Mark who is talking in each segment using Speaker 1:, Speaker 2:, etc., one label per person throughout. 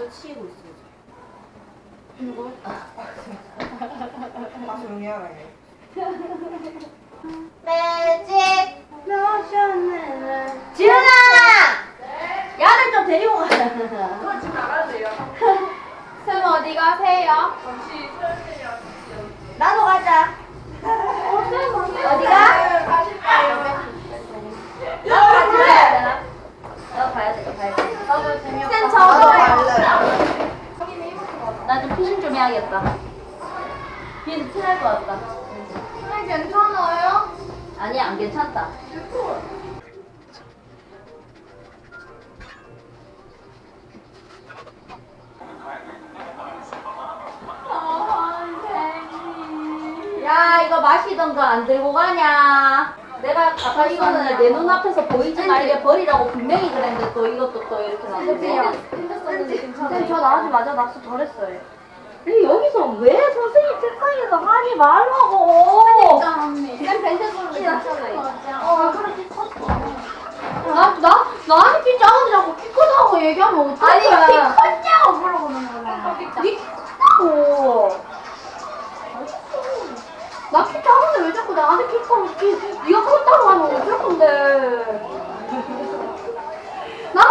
Speaker 1: 완전 치이고 있어요.
Speaker 2: 이거?
Speaker 1: 아 조용히 하라 요.
Speaker 3: 매직
Speaker 2: 로션을.
Speaker 3: 지은아! 야를 좀 데리고 가.
Speaker 1: 그건 지금 나가도 돼요.
Speaker 2: 쌤, 어디 가세요?
Speaker 3: 나도 가자.
Speaker 2: 어, 쌤, 어디
Speaker 3: 어디가?
Speaker 1: 가실 거예요.
Speaker 3: 나도 가야 되나? 나도 가야 돼. 가야 돼.
Speaker 2: 저도 재미없어.
Speaker 3: 쌤
Speaker 1: 저도
Speaker 3: 저도.
Speaker 1: 갈래요.
Speaker 3: 나좀 피신 좀 해야겠다. 티날 것 같다.
Speaker 2: 쌤, 괜찮아요?
Speaker 3: 아니 안 괜찮다. 야 이거 마시던가 안 들고 가냐? 내가 아까 이거는 내 눈앞에서 보이지 말게 버리라고 분명히 그랬는데 또 이것도 또 이렇게 나왔네.
Speaker 2: 쌤, 저 나오자마자 낙서 덜했어요.
Speaker 3: 근데 여기서 왜 선생님 책상에서 하지 말라고?
Speaker 2: 언니. 쌤, 밴드 소리
Speaker 3: 괜찮아요.
Speaker 2: 어, 그렇게 컸어. 나, 나, 나한테 키 작은데 자꾸 키 크다고 얘기하면 어떡해.
Speaker 3: 아니 키
Speaker 2: 컸냐고 물어보는 거잖아. 니키 크다고. 나 키 작은데 왜 자꾸 나한테 키 크고 키, 니가 컸다고 하면 어쩔 건데. 나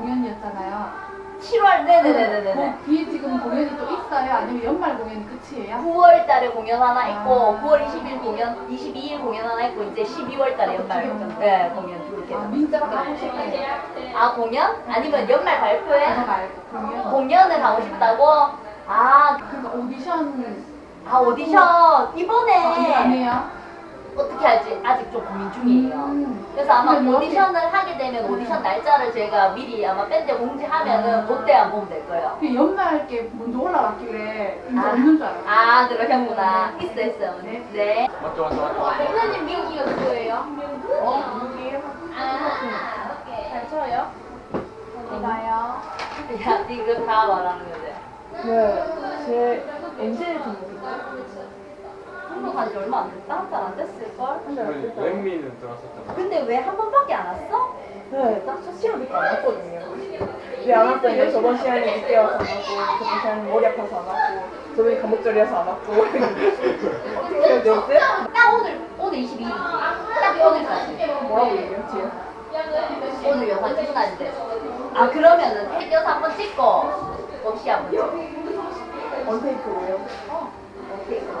Speaker 2: 공연이었잖아요.
Speaker 3: 7월 네네네네네.
Speaker 2: 그 뒤에 지금 공연이 또 있어요? 아니면 연말 공연이 끝이에요?
Speaker 3: 9월 달에 공연 하나 있고
Speaker 2: 아.
Speaker 3: 9월 20일 공연 22일 공연 하나 있고 이제 12월 달에 연말 공연 네 공연 이렇게
Speaker 2: 아 민자가 가고 싶어요.
Speaker 3: 아 공연 아니면 연말 발표회
Speaker 2: 그거 말고 공연.
Speaker 3: 공연을 가고 싶다고 아,
Speaker 2: 그러니까 오디션
Speaker 3: 아 오디션
Speaker 2: 안
Speaker 3: 이번에
Speaker 2: 해요?
Speaker 3: 어떻게 할지 아직 좀 고민 중이에요.
Speaker 2: 음.
Speaker 3: 그래서 아마
Speaker 2: 뭐
Speaker 3: 오디션을 하게 되면 날짜를 저희가 미리 아마 밴드 공지하면은 그때 안 보면 될 거예요.
Speaker 2: 그 연말 게 먼저 올라갔길래 이제
Speaker 3: 아.
Speaker 2: 없는 줄 알았어요.
Speaker 3: 아 그러셨구나. 있어 있어.
Speaker 2: 네.
Speaker 3: 네.
Speaker 4: 맞죠 맞죠 맞죠
Speaker 2: 선생님 민기가 누구예요?
Speaker 3: 어?
Speaker 2: 아, 잘 쳐요? 어디 가요?
Speaker 3: 야, 이거 다 말하는 거지.
Speaker 1: 네, 제 엔젤 좀
Speaker 3: 한국 간지 얼마 안 됐다? 한 달 안 됐을걸?
Speaker 4: 우리 웬미는 들어왔었잖아
Speaker 3: 근데 왜 한 번밖에 안 왔어?
Speaker 1: 네, 딱첫 시험부터 안 왔거든요. 왜안 왔더니 저번 시간에 늦게 와서 안 왔고, 저번 시간에 머리 아파서 안 왔고, 저번에 감목절이어서 안 왔고. 어떻게 해야 되지?
Speaker 3: 딱 오늘, 오늘 22일이지. 딱 오늘까지.
Speaker 1: 뭐라고 얘기했지?
Speaker 3: 오늘 영상 찍은 날인데. 아, 그러면은 해녀서 한번 찍고, 없이 한번 찍고.
Speaker 1: 원테이크로요.
Speaker 3: 오케이, 그럼.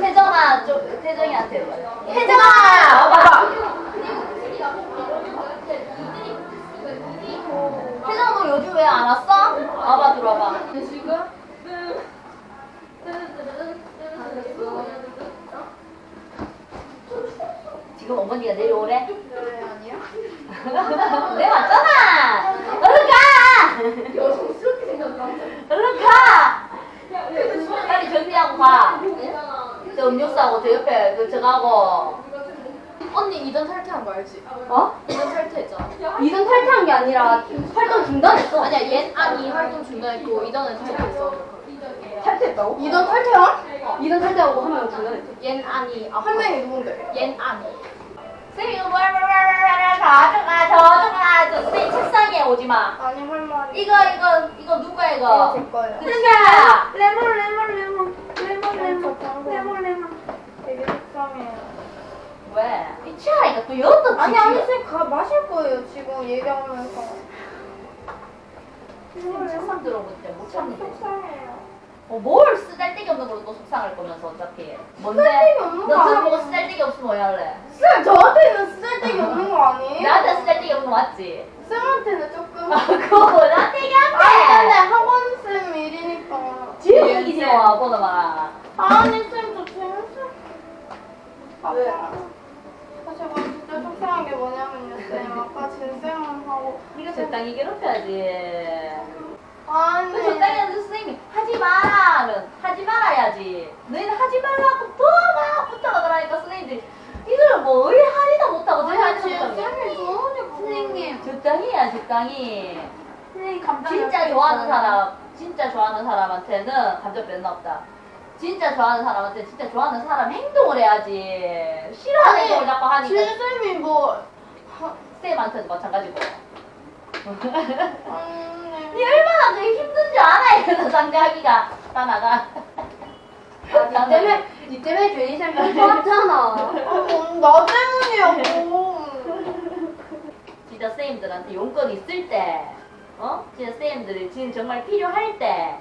Speaker 3: 혜정아, 좀, 혜정이한테 해봐. 혜정아! 와봐! 혜정아, 너 요즘 왜 안 왔어? 와봐, 들어와봐.
Speaker 2: 지금?
Speaker 3: 지금 어머니가 내려오래?
Speaker 2: 네, 아니요.
Speaker 3: 내 맞잖아! 얼른 가!
Speaker 2: 여성스럽게 생겼다.
Speaker 3: 얼른 가! 빨리 정리하고 가. 저 음료수하고 저 옆에 그 저거하고.
Speaker 2: 언니 이전 탈퇴한 거 알지?
Speaker 3: 어?
Speaker 2: 이전 탈퇴했잖아.
Speaker 3: 이전 탈퇴한 게 아니라 활동 중단했어.
Speaker 2: 아니야, 얜 아니 활동 중단했고 이전은 탈퇴했어.
Speaker 1: 탈퇴했다고?
Speaker 2: 이전 탈퇴야?
Speaker 3: 이전 탈퇴하고 한 명 중단했어.
Speaker 2: 얜 아니. 아, 한 명이 누군데? 얜 아니.
Speaker 3: 쌤저 책상에 오지 마.
Speaker 2: 아니 할머니.
Speaker 3: 이거 이거 이거 누가 이거?
Speaker 2: 제 거예요.
Speaker 3: 그러니까
Speaker 2: 레몬 레몬 레몬 레몬 레몬 레몬 레몬 되게 속상해요.
Speaker 3: 왜? 이 취하니까
Speaker 2: 아니 아니 쌤가 마실 거예요 지금 얘기하면서.
Speaker 3: 선생님 책상 들어오고 진짜 못 참는데.
Speaker 2: 속상해요.
Speaker 3: 어, 뭘 쓰잘데기 없는 걸로 또 속상할 거면서 어차피. 뭔데?
Speaker 2: 쓰잘데기 없는
Speaker 3: 거너 들어보고. 쓰잘데기 없으면 뭐야 할래?
Speaker 2: 쌤 저한테는 쓰잘데기 없는 거 아니에요?
Speaker 3: 나한테 쓰잘데기 없는 거 맞지?
Speaker 2: 쌤한테는 조금.
Speaker 3: 아, 그거 나한테
Speaker 2: 아니 근데
Speaker 3: 얘기한대!
Speaker 2: 학원 쌤 일이니까.
Speaker 3: 지금 얘기지 마, 보다 마라.
Speaker 2: 아니 쌤저 재밌어.
Speaker 1: 왜?
Speaker 2: 아까 아, 진짜 속상한 게 뭐냐면요 쌤 아까 진쌤하고
Speaker 3: 네가 적당히 괴롭혀야지.
Speaker 2: 아니
Speaker 3: 그 적당히 하는데 선생님이 하지 마라 하면 하지 말아야지. 너희는 하지 말라고 또막 붙잡아더라니까 선생님들이 이걸 뭐왜 하리다 못하고 저리
Speaker 2: 아니
Speaker 3: 하리다 못하고.
Speaker 2: 쌤이 좋으니까
Speaker 3: 선생님 적당히 해야 적당히.
Speaker 2: 선생님 감정
Speaker 3: 진짜 좋아하는 사람, 진짜 좋아하는 사람한테는 감정 변화 없다. 진짜 좋아하는 사람한테 진짜 좋아하는 사람 행동을 해야지. 싫어하는
Speaker 2: 아니,
Speaker 3: 행동을 자꾸 하니까
Speaker 2: 진쌤이 뭐 하-
Speaker 3: 쌤한테도 마찬가지고.
Speaker 2: 아니
Speaker 3: 니 얼마나 그게 힘든 줄 알아 이래서 장가하기가 다 나가.
Speaker 2: 니 때문에 니 때문에 괜히 쌤 못봤잖아 아, 나 때문이었고
Speaker 3: 진짜 쌤들한테 용건 있을 때, 어? 진짜 쌤들이 지금 정말 필요할 때,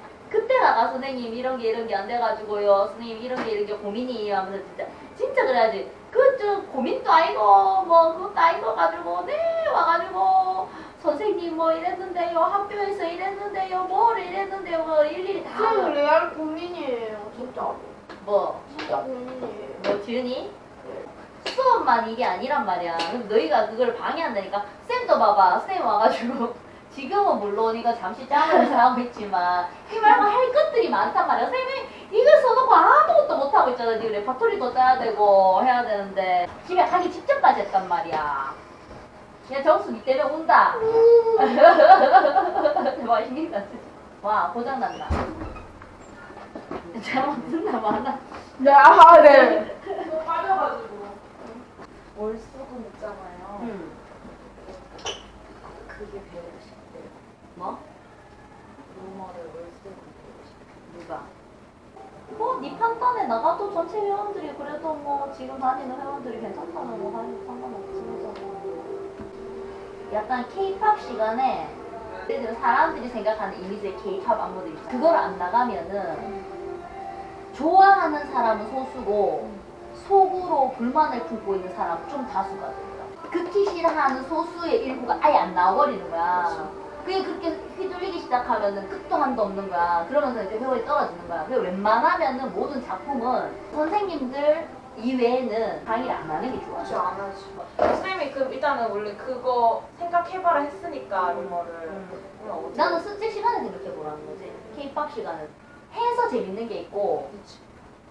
Speaker 3: 나가 선생님 이런 게 이런 게 안 돼가지고요. 선생님 이런 게 이런 게 고민이에요 하면서 진짜 진짜 그래야지. 그좀 고민도 아니고 뭐 그것도 아니고 가지고 네 와가지고 선생님 뭐 이랬는데요 학교에서 이랬는데요 뭘 이랬는데요 뭐 일일이
Speaker 2: 다쌤 레알 고민이에요 진짜
Speaker 3: 뭐
Speaker 2: 진짜 고민이에요
Speaker 3: 뭐 지은이? 수업만 이게 아니란 말이야. 그럼 너희가 그걸 방해한다니까. 쌤도 봐봐. 쌤 와가지고 지금은 물론 이거 잠시 짬을 하고 있지만 이 말고 할 것들이 많단 말이야. 쌤이 이걸 써놓고 아무것도 못하고 있잖아. 니 레파토리도 짜야 되고 해야 되는데 집에 가기 직전까지 했단 말이야. 야 정수 니 때문에 온다. 와 신경 나. 와 고장난다. 잘못 듣나 봐. 나
Speaker 1: 네, 아, 네.
Speaker 5: 월수금 있잖아요.
Speaker 3: 응.
Speaker 5: 배우고 싶대요.
Speaker 3: 뭐?
Speaker 5: 로마를 월수금 배우고 싶대요.
Speaker 3: 누가? 뭐, 네 판단에 나가도 전체 회원들이 그래도 뭐 지금 다니는 회원들이 괜찮다는 거 하니 상관없지 그죠? 약간 K-팝 시간에 예를 들어 사람들이 생각하는 이미지의 K-팝 안무들 있잖아. 그걸 안 나가면은 좋아하는 사람은 소수고 속으로 불만을 품고 있는 사람은 좀 다수가 된다. 극히 싫어하는 소수의 일부가 아예 안 나와버리는 거야. 그게 그렇게 휘둘리기 시작하면은 끝도 한도 없는 거야. 그러면서 이제 회원이 떨어지는 거야. 그래서 웬만하면은 모든 작품은 선생님들 이외에는 강의를 안 하는 게 좋아.
Speaker 5: 그렇죠, 안 하지. 선생님이 그 일단은 원래 그거 생각해봐라 했으니까 루머를. 그럼 어디?
Speaker 3: 나는 숙제 시간에 생각해보라는 거지. K-팝 시간은. 해서 재밌는 게 있고.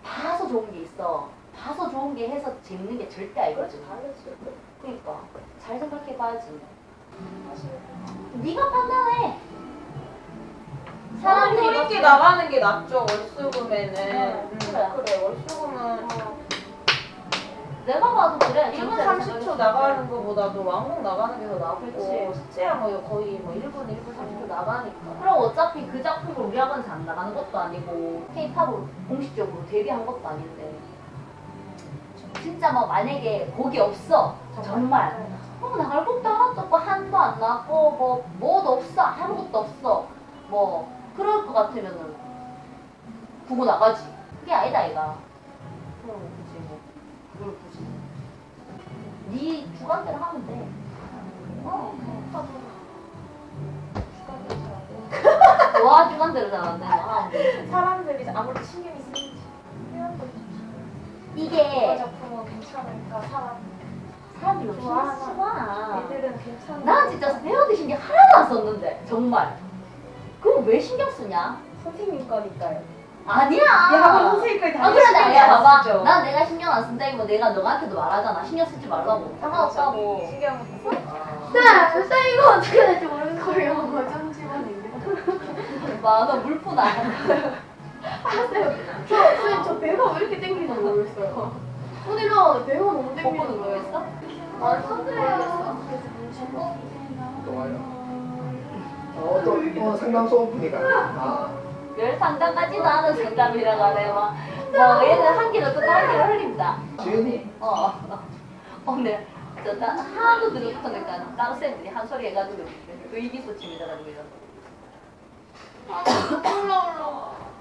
Speaker 3: 봐서 좋은 게 있어. 봐서 좋은 게 해서 재밌는 게 절대 아니거든.
Speaker 5: 다르지.
Speaker 3: 그러니까. 잘 생각해 봐야지.
Speaker 5: 사실.
Speaker 3: 네가 판단해.
Speaker 5: 사람들이
Speaker 3: 사람들이
Speaker 5: 효 있게 나가는 게 낫죠 월수금에는.
Speaker 3: 응,
Speaker 5: 음,
Speaker 3: 그래.
Speaker 5: 그래 월수금은
Speaker 3: 내가 봐도 그래.
Speaker 5: 1분
Speaker 3: 진짜
Speaker 5: 30초
Speaker 3: 생각했을
Speaker 5: 나가는
Speaker 3: 때.
Speaker 5: 거보다도 왕복 나가는 게 더 낫고
Speaker 3: 그치.
Speaker 5: 숙제야 뭐 거의 뭐 1분 1분 30초 나가니까.
Speaker 3: 그럼 어차피 그 작품을 우리 학원에서 안 나가는 것도 아니고 K-팝으로 공식적으로 데뷔한 것도 아닌데 진짜 뭐 만약에 곡이 없어. 정말. 어 나갈 것도 하나도 없고 한도 안 나고 뭐 뭐도 없어. 아무것도 없어. 뭐 그럴 것 같으면은 구고 나가지. 그게 아니다 이가. 그럼 굳이 뭐 그걸 굳이 네 주관대로 하면 돼. 어, 와 주관대로 잘안 되나.
Speaker 5: 사람들이 아무리 신경이 회원들 이
Speaker 3: 이게
Speaker 5: 작품은 괜찮으니까 사람
Speaker 3: 사람들이 너무
Speaker 5: 좋아하나? 애들은 괜찮아.
Speaker 3: 난 진짜 배우들 신경 하나도 안 썼는데 정말 그거 왜 신경 쓰냐?
Speaker 5: 선생님 거니까요.
Speaker 3: 아니야
Speaker 1: 학원 선생님까지
Speaker 3: 다아 그래
Speaker 1: 신경이
Speaker 3: 내가
Speaker 1: 안
Speaker 3: 봐봐
Speaker 1: 쓰죠.
Speaker 3: 난 내가 신경 안 쓴다기보 내가 너한테도 말하잖아 신경 쓰지 말라고 상관없다고
Speaker 5: 신경
Speaker 2: 쌤! 쌤 이거 어떻게 될지 모르는 거예요 거전 집어넣는
Speaker 3: 봐너 물푸나
Speaker 2: 저, 저 배가 왜 이렇게 땡기는지 모르겠어요 오늘 일어나는데 배가 너무
Speaker 3: 못
Speaker 2: 땡기는 거예요
Speaker 3: 거였어?
Speaker 2: 아 선생님이었어
Speaker 6: 좋아요. 어, 또, 어, 상담소 분이가. 아,
Speaker 3: 별 상담까지도 않은 상담이라고 하네 뭐, 뭐 얘는 한 길로 끝한 길로 흘린다
Speaker 6: 지은이?
Speaker 3: 어, 어. 오늘 저나 하도 들어붙으니까 다른 쌤들이 한 소리 해가지고 의기소침이 돼가지고 이런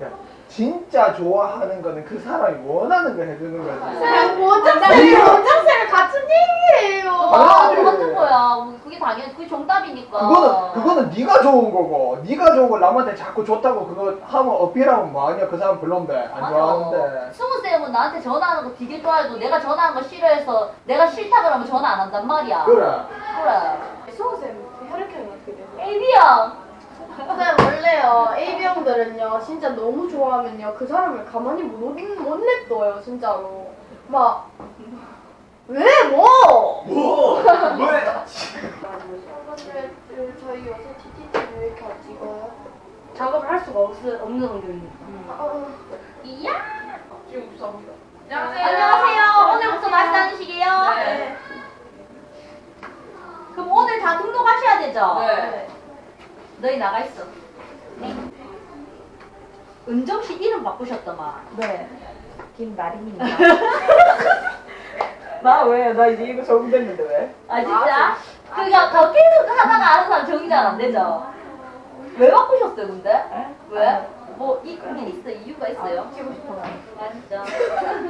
Speaker 6: 야, 진짜 좋아하는 거는 그 사람이 원하는 거 해주는 거지.
Speaker 2: 쌤 원장쌤이 원장쌤이 같은 얘기예요.
Speaker 3: 아
Speaker 6: 아니.
Speaker 3: 똑같은 거야. 뭐 그게 당연히 그게 정답이니까.
Speaker 6: 그거는 그거는 네가 좋은 거고 네가 좋은 걸 남한테 자꾸 좋다고 그거 하면 어필하면 뭐 아니야 그 사람 별론데 안 좋아하는데.
Speaker 3: 승우 쌤은 나한테 전화하는 거 되게 좋아해도 내가 전화하는 거 싫어해서 내가 싫다 그러면 전화 안 한단 말이야.
Speaker 6: 그래.
Speaker 3: 그래.
Speaker 1: 수호쌤 혈액형이 어떻게 되세요?
Speaker 3: 에이비야.
Speaker 2: 쌤 원래요 A병들은요 진짜 너무 좋아하면요 그 사람을 가만히 못, 못 냅둬요 진짜로 막 왜 뭐?
Speaker 6: 뭐? 왜?
Speaker 2: 저희 요새 TTT 왜 이렇게 안 찍어요?
Speaker 3: 작업을 할 수가 없, 없는 환경이니까
Speaker 2: 아,
Speaker 3: 이야
Speaker 1: 지금 부사합니다.
Speaker 3: 안녕하세요 오늘부터 다시 다니시게요
Speaker 1: 네.
Speaker 3: 그럼 오늘 다 등록하셔야 되죠?
Speaker 1: 네.
Speaker 3: 너희 나가 있어 네. 은정 씨 이름 바꾸셨더만
Speaker 1: 네.
Speaker 3: 김나린입니다
Speaker 1: 나 왜? 나 이제 이거 적응됐는데 왜?
Speaker 3: 아 진짜? 그니까 더 계속 하다가 아는 사람 정이 잘 안 되죠? 왜 바꾸셨어요 근데? 왜? 뭐 이유는 있어 이유가 있어요?
Speaker 1: 치고 싶어.
Speaker 3: 아 진짜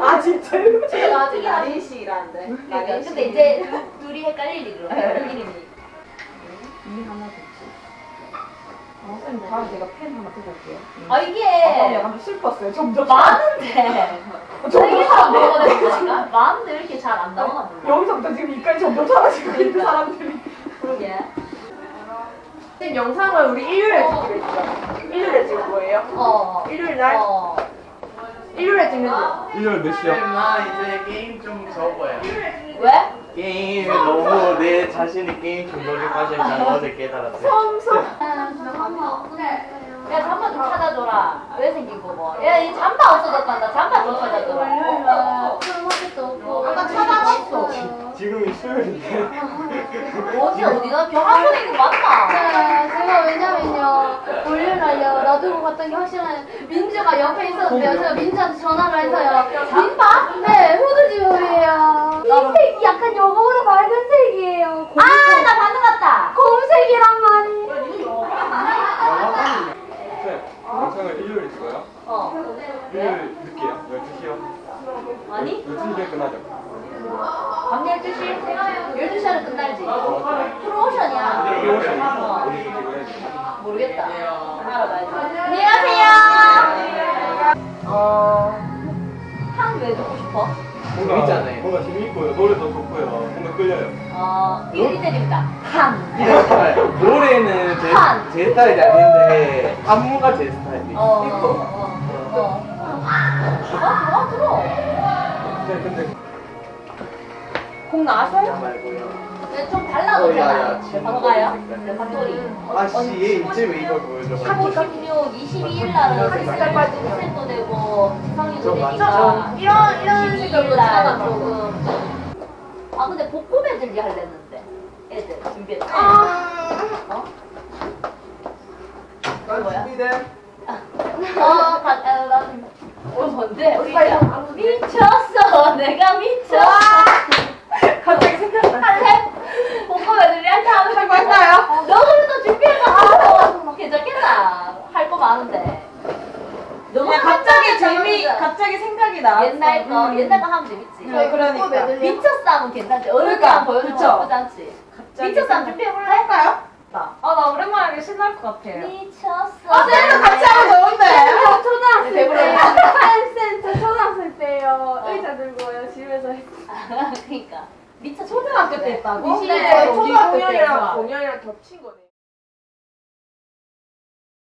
Speaker 1: 아 진짜요?
Speaker 5: 제가 아직 나린 씨라는데.
Speaker 3: 그러니까 근데 이제 둘이 헷갈릴 일이
Speaker 1: 다음에 제가 펜 하나 들고 올게요.
Speaker 3: 아
Speaker 1: 아,
Speaker 3: 이게
Speaker 1: 약간 좀 슬펐어요. 점점.
Speaker 3: 많은데
Speaker 1: 점점
Speaker 3: 이게 잘. 모르겠으니까 많은데 왜 이렇게 잘 안 나오나 몰라
Speaker 1: 여기서부터 지금 이까지 점점 사라지고 있는
Speaker 3: 그러니까.
Speaker 1: 사람들이.
Speaker 3: 그러게
Speaker 1: 쌤, 영상을 우리 일요일에 찍기로 했죠. 일요일에 찍을 거예요.
Speaker 3: 어
Speaker 1: 일요일 날?
Speaker 3: 어.
Speaker 1: 일요일에 찍는 거.
Speaker 4: 일요일 몇 시야?
Speaker 7: 나 이제 게임 좀 접어요.
Speaker 3: 왜?
Speaker 7: 게임 너무 내 자신이 게임 중독에 빠져있다는 것을 깨달았어요.
Speaker 3: 야 잠바 좀 찾아줘라. 왜 생긴 거고 야이 잠바 없어졌단다. 잠바 좀 찾아줘라.
Speaker 2: 아까 찾아봤어.
Speaker 7: 지금이 수요일인데.
Speaker 3: 어디 어디다 병원에 있는 거 맞나?
Speaker 2: 네, 제가 왜냐면요. 월요일날요. 놔두고 갔던 게 확실한 민주가 옆에 있었는데요. 제가 민주한테 전화를 해서요.
Speaker 3: 잠바?
Speaker 2: 네 후드집이에요 이 색이 약간 요거보다 밝은 색이에요
Speaker 3: 아나 반응 같다
Speaker 2: 검색이란 말이에요
Speaker 4: 쌤, 영상을 일요일에 찍어요?
Speaker 3: 어
Speaker 4: 일요일 늦게요? 12시요?
Speaker 3: 아니
Speaker 4: 12 시에 끝나죠?
Speaker 3: 밤 12시? 12시에는 끝날지
Speaker 4: 어,
Speaker 3: 프로모션이야
Speaker 4: 프로모션이
Speaker 3: 어. 모르겠다 알아봐야지 안녕하세요
Speaker 1: 어.
Speaker 3: 한왜 듣고 싶어?
Speaker 7: 재밌잖아요.
Speaker 4: 뭔가 재밌고요. 노래도 좋고요. 뭔가 끌려요.
Speaker 3: 어 이리 때립니다 한.
Speaker 7: 노래는 제,
Speaker 3: 한.
Speaker 7: 제 스타일이 아닌데 안무가 제 스타일이에요.
Speaker 3: 어, 어, 어. 아, 들어, 들어.
Speaker 1: 공 나왔어요?
Speaker 7: 말고요.
Speaker 3: 근데 좀 달라도
Speaker 7: 어, 야,
Speaker 3: 되나?
Speaker 7: 야, 지금
Speaker 3: 바꿔요?
Speaker 7: 색깔.
Speaker 3: 네, 바꿔리.
Speaker 7: 아씨 얘 이제 왜 이걸 보여줘?
Speaker 3: 15, 16, 22일 날은
Speaker 1: 색깔 빠지죠.
Speaker 3: 도 되고, 지성이도
Speaker 7: 저
Speaker 3: 되니까.
Speaker 2: 이런 이런 색깔
Speaker 3: 22일 날
Speaker 2: 못하나
Speaker 3: 조금. 아, 근데 볶음 애들이 할랬는데. 애들 준비했대. 어?
Speaker 6: 난
Speaker 3: 뭐야?
Speaker 6: 준비돼
Speaker 3: 어, 가, 아, 나, 어, 뭔데? 미쳤어. 내가 미쳤어.
Speaker 1: 갑자기 생각나.
Speaker 3: 할래? 볶음 애들이한테 하는 거
Speaker 1: 할까요?
Speaker 3: 너 그래도 준비해서 괜찮겠다. 할 거 많은데. 너무
Speaker 5: 그냥 갑자기 재미, 갑자기 생각이 나.
Speaker 3: 옛날 거,
Speaker 1: 음.
Speaker 3: 옛날 거 하면 재밌지.
Speaker 1: 네, 그러니까.
Speaker 3: 미쳤어 하면 괜찮지. 어느
Speaker 1: 그러니까,
Speaker 3: 거 보여주면
Speaker 1: 그쵸.
Speaker 3: 나쁘지 않지. 미쳤어 하면 준비해볼래? 할까요?
Speaker 5: 아, 나 오랜만에 하기 신날 것 같아.
Speaker 3: 미쳤어.
Speaker 5: 아, 쌤도 같이 하면 좋은데.
Speaker 2: 저 초등학생
Speaker 1: 배부르다.
Speaker 2: 때요 쌤, 저 초등학생 때요 의자 들고요 집에서
Speaker 3: 그러니까. 미쳤어.
Speaker 5: 초등학교 때 했다고?
Speaker 3: 네.
Speaker 1: 네,
Speaker 5: 때
Speaker 1: 공연이랑. 공연이랑 겹친 거네.